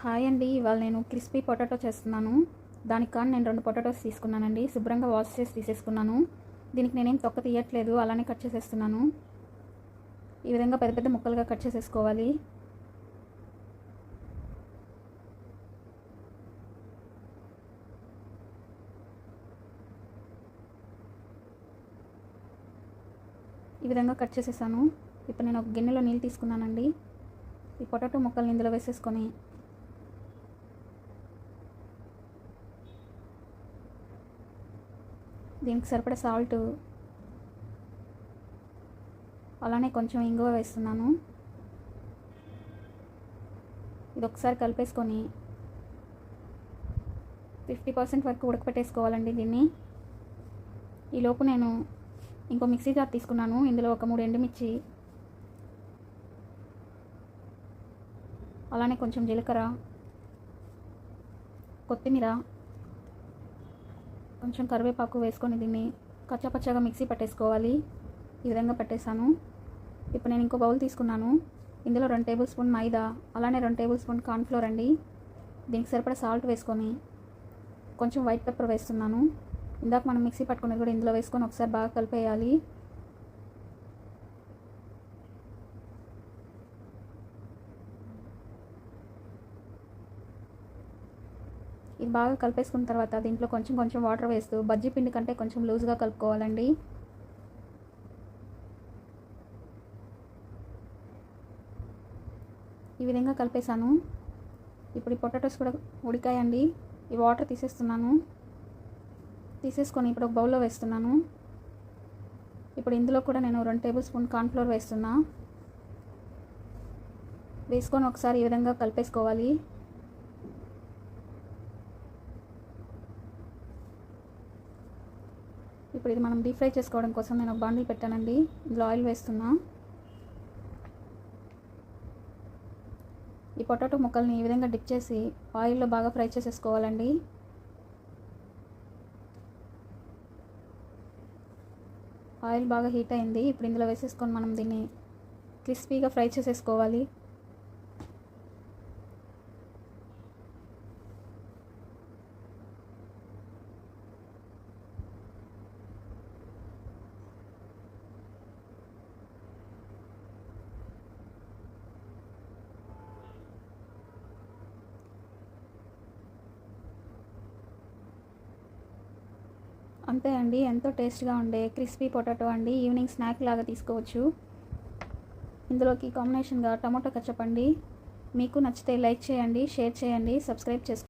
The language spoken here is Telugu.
హాయ్ అండి ఇవాళ నేను క్రిస్పీ పొటాటో చేస్తున్నాను. దానికి కానీ నేను రెండు పొటాటోస్ తీసుకున్నానండి. శుభ్రంగా వాష్ చేసి తీసేసుకున్నాను. దీనికి నేనేం తొక్క తీయట్లేదు అలానే కట్ చేసేస్తున్నాను. ఈ విధంగా పెద్ద పెద్ద ముక్కలుగా కట్ చేసేసుకోవాలి. ఈ విధంగా కట్ చేసేసాను. ఇప్పుడు నేను ఒక గిన్నెలో నీళ్ళు తీసుకున్నానండి. ఈ పొటాటో ముక్కల్ని ఇందులో వేసేసుకొని దీనికి సరిపడే సాల్ట్ అలానే కొంచెం ఇంగువ వేస్తున్నాను. ఇది ఒకసారి కలిపేసుకొని ఫిఫ్టీ పర్సెంట్ వరకు ఉడకపెట్టేసుకోవాలండి దీన్ని. ఈలోపు నేను ఇంకో మిక్సీ జార్ తీసుకున్నాను. ఇందులో ఒక మూడు ఎండుమిర్చి అలానే కొంచెం జీలకర్ర కొత్తిమీర కొంచెం కరివేపాకు వేసుకొని దీన్ని కచ్చాపచ్చాగా మిక్సీ పట్టేసుకోవాలి. ఈ విధంగా పెట్టేశాను. ఇప్పుడు నేను ఇంకో బౌల్ తీసుకున్నాను. ఇందులో రెండు టేబుల్ స్పూన్ మైదా అలానే రెండు టేబుల్ స్పూన్ కార్న్ఫ్లోర్ అండి. దీనికి సరిపడా సాల్ట్ వేసుకొని కొంచెం వైట్ పెప్పర్ వేస్తున్నాను. ఇందాక మనం మిక్సీ పట్టుకునేది కూడా ఇందులో వేసుకొని ఒకసారి బాగా కలిపేయాలి. ఇది బాగా కలిపేసుకున్న తర్వాత దీంట్లో కొంచెం కొంచెం వాటర్ వేస్తూ బజ్జీ పిండి కంటే కొంచెం లూజ్గా కలుపుకోవాలండి. ఈ విధంగా కలిపేశాను. ఇప్పుడు ఈ పొటాటోస్ కూడా ఉడికాయండి. ఈ వాటర్ తీసేస్తున్నాను. తీసేసుకొని ఇప్పుడు ఒక బౌల్లో వేస్తున్నాను. ఇప్పుడు ఇందులో కూడా నేను రెండు టేబుల్ స్పూన్ కార్న్ఫ్లోర్ వేస్తున్నా. వేసుకొని ఒకసారి ఈ విధంగా కలిపేసుకోవాలి. ఇప్పుడు ఇది మనం డీప్ ఫ్రై చేసుకోవడం కోసం నేను ఒక బాండిల్ పెట్టానండి. ఇందులో ఆయిల్ వేస్తున్నా. ఈ పొటాటో ముక్కల్ని ఈ విధంగా డిప్ చేసి ఆయిల్లో బాగా ఫ్రై చేసేసుకోవాలండి. ఆయిల్ బాగా హీట్ అయింది. ఇప్పుడు ఇందులో వేసేసుకొని మనం దీన్ని క్రిస్పీగా ఫ్రై చేసేసుకోవాలి. అంతే అండి ఎంతో టేస్ట్గా ఉండే క్రిస్పీ పొటాటో అండి ఈవినింగ్ స్నాక్ లాగా తీసుకోవచ్చు. ఇందులోకి కాంబినేషన్గా టమాటో కచ్చపండి మీకు నచ్చితే లైక్ చేయండి షేర్ చేయండి సబ్స్క్రైబ్ చేసుకోండి.